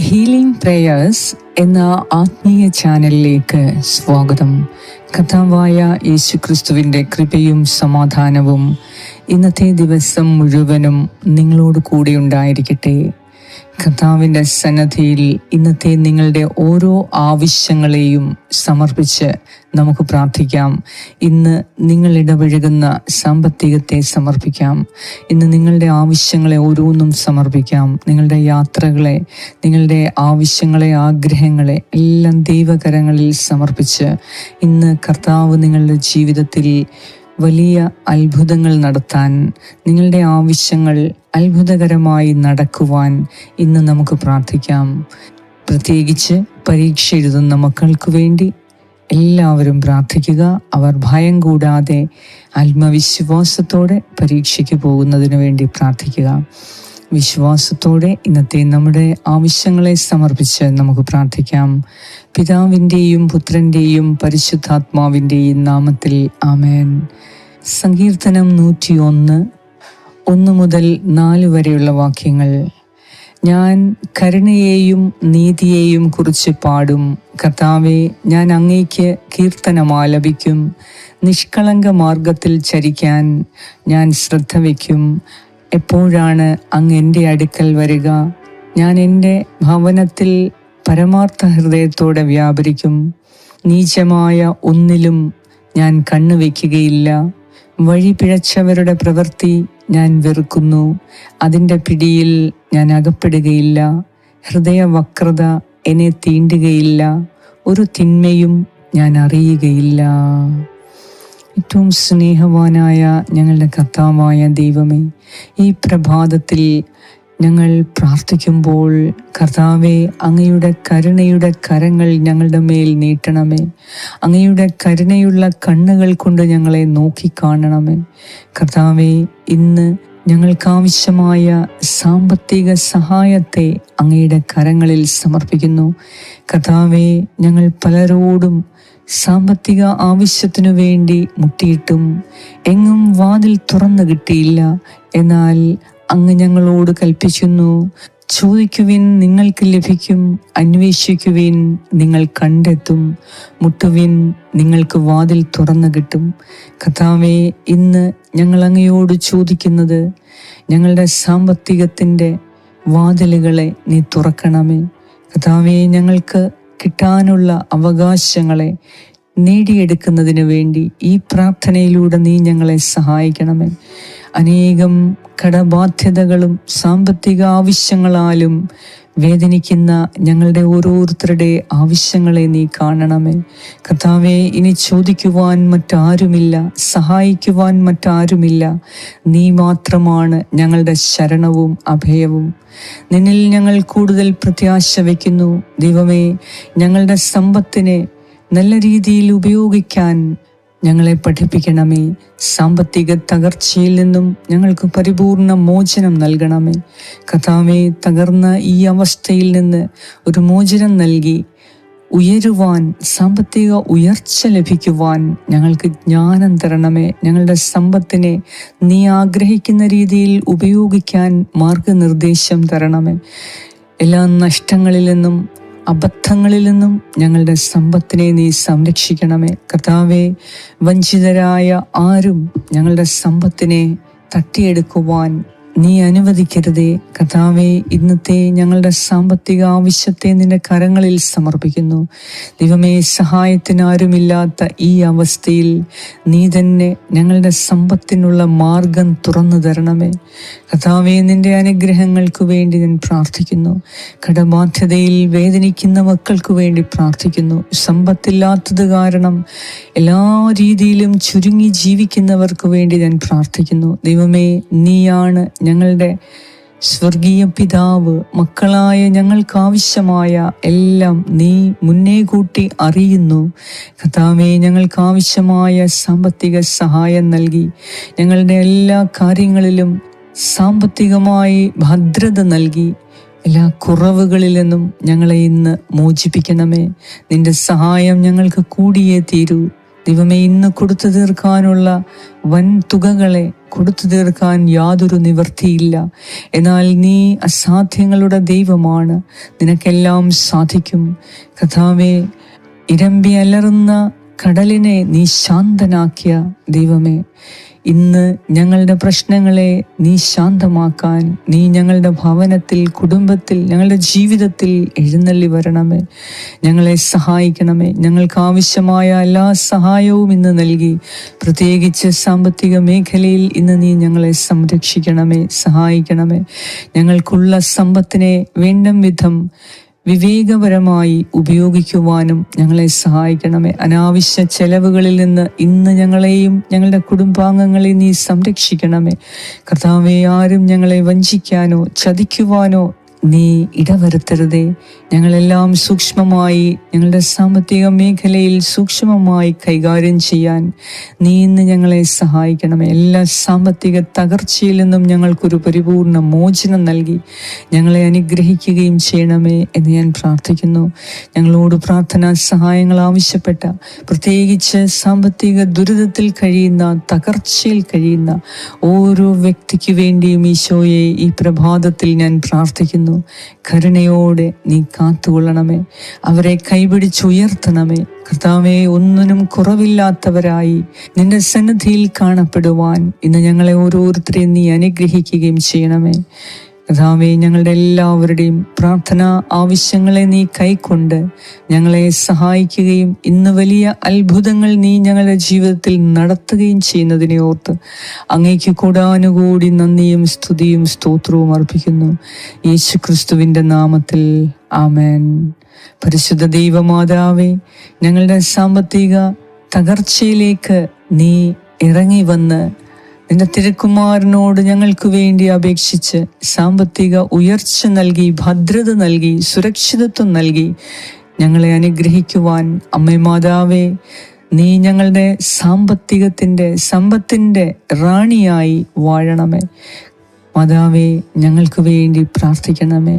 Healing prayers എന്ന ആത്മീയ ചാനലിലേക്ക് സ്വാഗതം. കഥാവായ യേശുക്രിസ്തുവിന്റെ കൃപയും സമാധാനവും ഇന്നത്തെ ദിവസം മുഴുവനും നിങ്ങളോട് കൂടെ ഉണ്ടായിരിക്കട്ടെ. കർത്താവിന്റെ സന്നദ്ധിയിൽ ഇന്നത്തെ നിങ്ങളുടെ ഓരോ ആവശ്യങ്ങളെയും സമർപ്പിച്ച് നമുക്ക് പ്രാർത്ഥിക്കാം. ഇന്ന് നിങ്ങൾ ഇടപഴകുന്ന സാമ്പത്തികത്തെ സമർപ്പിക്കാം. ഇന്ന് നിങ്ങളുടെ ആവശ്യങ്ങളെ ഓരോന്നും സമർപ്പിക്കാം. നിങ്ങളുടെ യാത്രകളെ നിങ്ങളുടെ ആവശ്യങ്ങളെ ആഗ്രഹങ്ങളെ എല്ലാം ദൈവകരങ്ങളിൽ സമർപ്പിച്ച് ഇന്ന് കർത്താവ് നിങ്ങളുടെ ജീവിതത്തിൽ വലിയ അത്ഭുതങ്ങൾ നടത്താൻ നിങ്ങളുടെ ആവശ്യങ്ങൾ അത്ഭുതകരമായി നടക്കുവാൻ ഇന്ന് നമുക്ക് പ്രാർത്ഥിക്കാം. പ്രത്യേകിച്ച് പരീക്ഷ എഴുതുന്ന മക്കൾക്ക് വേണ്ടി എല്ലാവരും പ്രാർത്ഥിക്കുക. അവർ ഭയം കൂടാതെ ആത്മവിശ്വാസത്തോടെ പരീക്ഷയ്ക്ക് പോകുന്നതിന് വേണ്ടി പ്രാർത്ഥിക്കുക. വിശ്വാസത്തോടെ ഇന്നത്തെ നമ്മുടെ ആവശ്യങ്ങളെ സമർപ്പിച്ച് നമുക്ക് പ്രാർത്ഥിക്കാം. പിതാവിന്റെയും പുത്രന്റെയും പരിശുദ്ധാത്മാവിന്റെയും നാമത്തിൽ ആമേൻ. സങ്കീർത്തനം നൂറ്റിയൊന്ന്. ഒന്ന് മുതൽ നാല് വരെയുള്ള വാക്യങ്ങൾ. ഞാൻ കരുണയെയും നീതിയെയും കുറിച്ച് പാടും. കർത്താവെ ഞാൻ അങ്ങേക്ക് കീർത്തനമാലപിക്കും. നിഷ്കളങ്ക മാർഗത്തിൽ ചരിക്കാൻ ഞാൻ ശ്രദ്ധ വയ്ക്കും. എപ്പോഴാണ് അങ്ങ് എന്റെ അടുക്കൽ വരിക? ഞാൻ എന്റെ ഭവനത്തിൽ പരമാർത്ഥ ഹൃദയത്തോടെ വ്യാപരിക്കും. നീചമായ ഒന്നിലും ഞാൻ കണ്ണുവെക്കുകയില്ല വഴി പിഴച്ചവരുടെ പ്രവൃത്തി ഞാൻ വെറുക്കുന്നു. അതിന്റെ പിടിയിൽ ഞാൻ അകപ്പെടുകയില്ല. ഹൃദയവക്രത എന്നെ തീണ്ടുകയില്ല. ഒരു തിന്മയും ഞാൻ അറിയുകയില്ല. ഏറ്റവും സ്നേഹവാനായ ഞങ്ങളുടെ കർത്താവായ ദൈവമേ ഈ പ്രഭാതത്തിൽ ഞങ്ങൾ പ്രാർത്ഥിക്കുമ്പോൾ കർത്താവെ അങ്ങയുടെ കരുണയുടെ കരങ്ങൾ ഞങ്ങളുടെ മേൽ നീട്ടണമേ. അങ്ങയുടെ കരുണയുള്ള കണ്ണുകൾ കൊണ്ട് ഞങ്ങളെ നോക്കിക്കാണണമേ കർത്താവെ ഇന്ന് ഞങ്ങൾക്കാവശ്യമായ സാമ്പത്തിക സഹായത്തെ അങ്ങയുടെ കരങ്ങളിൽ സമർപ്പിക്കുന്നു. കർത്താവെ ഞങ്ങൾ പലരോടും സാമ്പത്തിക ആവശ്യത്തിനു വേണ്ടി മുട്ടിയിട്ടും എങ്ങും വാതിൽ തുറന്നു കിട്ടിയില്ല. എന്നാൽ അങ്ങ് ഞങ്ങളോട് കൽപ്പിക്കുന്നു ചോദിക്കുവിൻ നിങ്ങൾക്ക് ലഭിക്കും അന്വേഷിക്കുവിൻ നിങ്ങൾ കണ്ടെത്തും മുട്ടുവിൻ നിങ്ങൾക്ക് വാതിൽ തുറന്നു കിട്ടും. കഥാവെ ഇന്ന് ഞങ്ങൾ അങ്ങയോട് ചോദിക്കുന്നത് ഞങ്ങളുടെ സാമ്പത്തികത്തിന്റെ വാതിലുകളെ നീ തുറക്കണമേ. കഥാവെ ഞങ്ങൾക്ക് കിട്ടാനുള്ള അവകാശങ്ങളെ നേടിയെടുക്കുന്നതിന് വേണ്ടി ഈ പ്രാർത്ഥനയിലൂടെ നീ ഞങ്ങളെ സഹായിക്കണമേ. അനേകം കടബാധ്യതകളും സാമ്പത്തിക ആവശ്യങ്ങളാലും വേദനിക്കുന്ന ഞങ്ങളുടെ ഓരോരുത്തരുടെ ആവശ്യങ്ങളെ നീ കാണണമേ. കർത്താവെ ഇനി ചോദിക്കുവാൻ മറ്റാരുമില്ല സഹായിക്കുവാൻ മറ്റാരുമില്ല. നീ മാത്രമാണ് ഞങ്ങളുടെ ശരണവും അഭയവും. നിന്നിൽ ഞങ്ങൾ കൂടുതൽ പ്രത്യാശ വയ്ക്കുന്നു. ദൈവമേ ഞങ്ങളുടെ സമ്പത്തിനെ നല്ല രീതിയിൽ ഉപയോഗിക്കാൻ ഞങ്ങളെ പഠിപ്പിക്കണമേ. സാമ്പത്തിക തകർച്ചയിൽ നിന്നും ഞങ്ങൾക്ക് പരിപൂർണ മോചനം നൽകണമേ. കഥാവെ തകർന്ന ഈ അവസ്ഥയിൽ നിന്ന് ഒരു മോചനം നൽകി. ഉയരുവാൻ സാമ്പത്തിക ഉയർച്ച ലഭിക്കുവാൻ ഞങ്ങൾക്ക് ജ്ഞാനം തരണമേ. ഞങ്ങളുടെ സമ്പത്തിനെ നീ ആഗ്രഹിക്കുന്ന രീതിയിൽ ഉപയോഗിക്കാൻ മാർഗനിർദ്ദേശം തരണമേ. എല്ലാ നഷ്ടങ്ങളിൽ നിന്നും അബദ്ധങ്ങളിൽ നിന്നും ഞങ്ങളുടെ സമ്പത്തിനെ നീ സംരക്ഷിക്കണമേ. കർത്താവെ വഞ്ചിതരായ ആരും ഞങ്ങളുടെ സമ്പത്തിനെ തട്ടിയെടുക്കുവാൻ നീ അനുവദിക്കരുതേ. കഥാവെ ഇന്നത്തെ ഞങ്ങളുടെ സാമ്പത്തിക ആവശ്യത്തെ നിന്റെ കരങ്ങളിൽ സമർപ്പിക്കുന്നു. ദൈവമേ സഹായത്തിനാരുമില്ലാത്ത ഈ അവസ്ഥയിൽ നീ തന്നെ ഞങ്ങളുടെ സമ്പത്തിനുള്ള മാർഗം തുറന്നു തരണമേ. കഥാവെ നിന്റെ അനുഗ്രഹങ്ങൾക്ക് വേണ്ടി ഞാൻ പ്രാർത്ഥിക്കുന്നു. കടബാധ്യതയിൽ വേദനിക്കുന്ന മക്കൾക്ക് വേണ്ടി പ്രാർത്ഥിക്കുന്നു. സമ്പത്തില്ലാത്തത് കാരണം എല്ലാ രീതിയിലും ചുരുങ്ങി ജീവിക്കുന്നവർക്ക് വേണ്ടി ഞാൻ പ്രാർത്ഥിക്കുന്നു. ദൈവമേ നീയാണ് ഞങ്ങളുടെ സ്വർഗീയ പിതാവ് മക്കളായ ഞങ്ങൾക്കാവശ്യമായ എല്ലാം നീ മുന്നേ കൂട്ടി അറിയുന്നു. കഥാവെ ഞങ്ങൾക്കാവശ്യമായ സാമ്പത്തിക സഹായം നൽകി. ഞങ്ങളുടെ എല്ലാ കാര്യങ്ങളിലും സാമ്പത്തികമായി ഭദ്രത നൽകി. എല്ലാ കുറവുകളിൽ നിന്നും ഞങ്ങളെ ഇന്ന് മോചിപ്പിക്കണമേ. നിന്റെ സഹായം ഞങ്ങൾക്ക് കൂടിയേ തീരൂ. ദൈവമേ ഇന്ന് കൊടുത്തു തീർക്കാനുള്ള വൻ തുകകളെ കൊടുത്തു തീർക്കാൻ യാതൊരു നിവൃത്തിയില്ല. എന്നാൽ നീ അസാധ്യങ്ങളുടെ ദൈവമാണ്. നിനക്കെല്ലാം സാധിക്കും. കഥാവെ ഇരമ്പി അലറുന്ന കടലിനെ നീ ശാന്തനാക്കിയ ദൈവമേ ഇന്ന് ഞങ്ങളുടെ പ്രശ്നങ്ങളെ നീ ശാന്തമാക്കാൻ നീ ഞങ്ങളുടെ ഭവനത്തിൽ കുടുംബത്തിൽ ഞങ്ങളുടെ ജീവിതത്തിൽ എഴുന്നള്ളി വരണമേ. ഞങ്ങളെ സഹായിക്കണമേ. ഞങ്ങൾക്ക് ആവശ്യമായ എല്ലാ സഹായവും ഇന്ന് നൽകി. പ്രത്യേകിച്ച് സാമ്പത്തിക മേഖലയിൽ ഇന്ന് നീ ഞങ്ങളെ സംരക്ഷിക്കണമേ സഹായിക്കണമേ. ഞങ്ങൾക്കുള്ള സമ്പത്തിനെ വേണ്ടും വിധം വിവേകപരമായി ഉപയോഗിക്കുവാനും ഞങ്ങളെ സഹായിക്കണമേ. അനാവശ്യ ചെലവുകളിൽ നിന്ന് ഇന്ന് ഞങ്ങളെയും ഞങ്ങളുടെ കുടുംബാംഗങ്ങളെ നീ സംരക്ഷിക്കണമേ. കർത്താവെ ആരും ഞങ്ങളെ വഞ്ചിക്കാനോ ചതിക്കുവാനോ നീ ഇടവരുത്തരുതേ. ഞങ്ങളെല്ലാം സൂക്ഷ്മമായി ഞങ്ങളുടെ സാമ്പത്തിക മേഖലയിൽ സൂക്ഷ്മമായി കൈകാര്യം ചെയ്യാൻ നീ ഇന്ന് ഞങ്ങളെ സഹായിക്കണം എല്ലാ സാമ്പത്തിക തകർച്ചയിൽ നിന്നും ഞങ്ങൾക്കൊരു പരിപൂർണ മോചനം നൽകി ഞങ്ങളെ അനുഗ്രഹിക്കുകയും ചെയ്യണമേ എന്ന് ഞാൻ പ്രാർത്ഥിക്കുന്നു. ഞങ്ങളോട് പ്രാർത്ഥനാ സഹായങ്ങൾ ആവശ്യപ്പെട്ട പ്രത്യേകിച്ച് സാമ്പത്തിക ദുരിതത്തിൽ കഴിയുന്ന തകർച്ചയിൽ കഴിയുന്ന ഓരോ വ്യക്തിക്ക് വേണ്ടിയും ഈശോയെ ഈ പ്രഭാതത്തിൽ ഞാൻ പ്രാർത്ഥിക്കുന്നു. കരുണയോടെ നീ കാത്തുകൊള്ളണമേ. അവരെ കൈപിടിച്ചുയർത്തണമേ കർത്താവെ ഒന്നിനും കുറവില്ലാത്തവരായി നിന്റെ സന്നിധിയിൽ കാണപ്പെടുവാൻ ഇന്ന് ഞങ്ങളെ ഓരോരുത്തരെയും നീ അനുഗ്രഹിക്കുകയും ചെയ്യണമേ. കർത്താവെ ഞങ്ങളുടെ എല്ലാവരുടെയും പ്രാർത്ഥന ആവശ്യങ്ങളെ നീ കൈക്കൊണ്ട് ഞങ്ങളെ സഹായിക്കുകയും ഇന്ന് വലിയ അത്ഭുതങ്ങൾ നീ ഞങ്ങളുടെ ജീവിതത്തിൽ നടത്തുകയും ചെയ്യുന്നതിനെ ഓർത്ത് അങ്ങേക്ക് കൂടാനുകൂടി നന്ദിയും സ്തുതിയും സ്തോത്രവും അർപ്പിക്കുന്നു. യേശു ക്രിസ്തുവിന്റെ നാമത്തിൽ ആമേൻ. പരിശുദ്ധ ദൈവമാതാവേ ഞങ്ങളുടെ സാമ്പത്തിക തകർച്ചയിലേക്ക് നീ ഇറങ്ങി വന്ന് നിന്റെ തിരുക്കുമാരനോട് ഞങ്ങൾക്ക് വേണ്ടി അപേക്ഷിച്ച് സാമ്പത്തിക ഉയർച്ച നൽകി ഭദ്രത നൽകി സുരക്ഷിതത്വം നൽകി ഞങ്ങളെ അനുഗ്രഹിക്കുവാൻ അമ്മേ നീ ഞങ്ങളുടെ സാമ്പത്തികത്തിന്റെ സമ്പത്തിന്റെ റാണിയായി വാഴണമേ. മാതാവേ ഞങ്ങൾക്ക് വേണ്ടി പ്രാർത്ഥിക്കണമേ.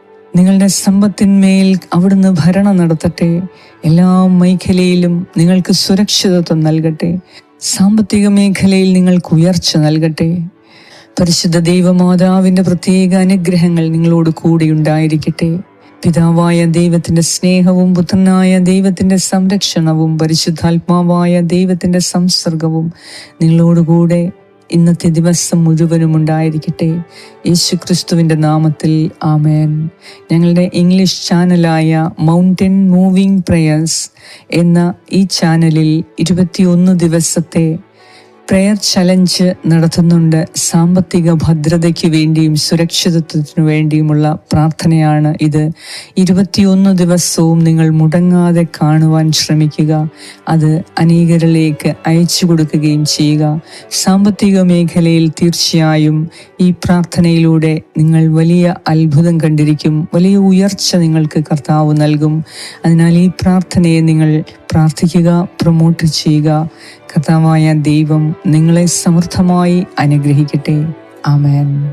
നിങ്ങളുടെ സമ്പത്തിന്മേൽ അവിടുന്ന് ഭരണം നടത്തട്ടെ. എല്ലാ മേഖലയിലും നിങ്ങൾക്ക് സുരക്ഷിതത്വം നൽകട്ടെ. സാമ്പത്തിക മേഖലയിൽ നിങ്ങൾക്ക് ഉയർച്ച നൽകട്ടെ. പരിശുദ്ധ ദൈവമാതാവിന്റെ പ്രത്യേക അനുഗ്രഹങ്ങൾ നിങ്ങളോട് കൂടി ഉണ്ടായിരിക്കട്ടെ. പിതാവായ ദൈവത്തിന്റെ സ്നേഹവും പുത്രനായ ദൈവത്തിന്റെ സംരക്ഷണവും പരിശുദ്ധാത്മാവായ ദൈവത്തിന്റെ സംസർഗവും നിങ്ങളോടുകൂടെ ഇന്നത്തെ ദിവസം മുഴുവനും ഉണ്ടായിരിക്കട്ടെ. യേശു ക്രിസ്തുവിന്റെ നാമത്തിൽ ആമേൻ. ഞങ്ങളുടെ ഇംഗ്ലീഷ് ചാനലായ മൗണ്ടൻ മൂവിംഗ് പ്രയേഴ്സ് എന്ന ഈ ചാനലിൽ ഇരുപത്തിയൊന്ന് ദിവസത്തെ പ്രെയർ ചലഞ്ച് നടത്തുന്നുണ്ട്. സാമ്പത്തിക ഭദ്രതയ്ക്ക് വേണ്ടിയും സുരക്ഷിതത്വത്തിനു വേണ്ടിയുമുള്ള പ്രാർത്ഥനയാണ് ഇത്. ഇരുപത്തിയൊന്ന് ദിവസവും നിങ്ങൾ മുടങ്ങാതെ കാണുവാൻ ശ്രമിക്കുക. അത് അനേകരിലേക്ക് അയച്ചു കൊടുക്കുകയും ചെയ്യുക. സാമ്പത്തിക മേഖലയിൽ തീർച്ചയായും ഈ പ്രാർത്ഥനയിലൂടെ നിങ്ങൾ വലിയ അത്ഭുതം കണ്ടിരിക്കും. വലിയ ഉയർച്ച നിങ്ങൾക്ക് കർത്താവ് നൽകും. അതിനാൽ ഈ പ്രാർത്ഥനയെ നിങ്ങൾ പ്രാർത്ഥിക്കുക പ്രൊമോട്ട് ചെയ്യുക. കർത്താവായ ദൈവം നിങ്ങളെ സമൃദ്ധമായി അനുഗ്രഹിക്കട്ടെ. ആമേൻ.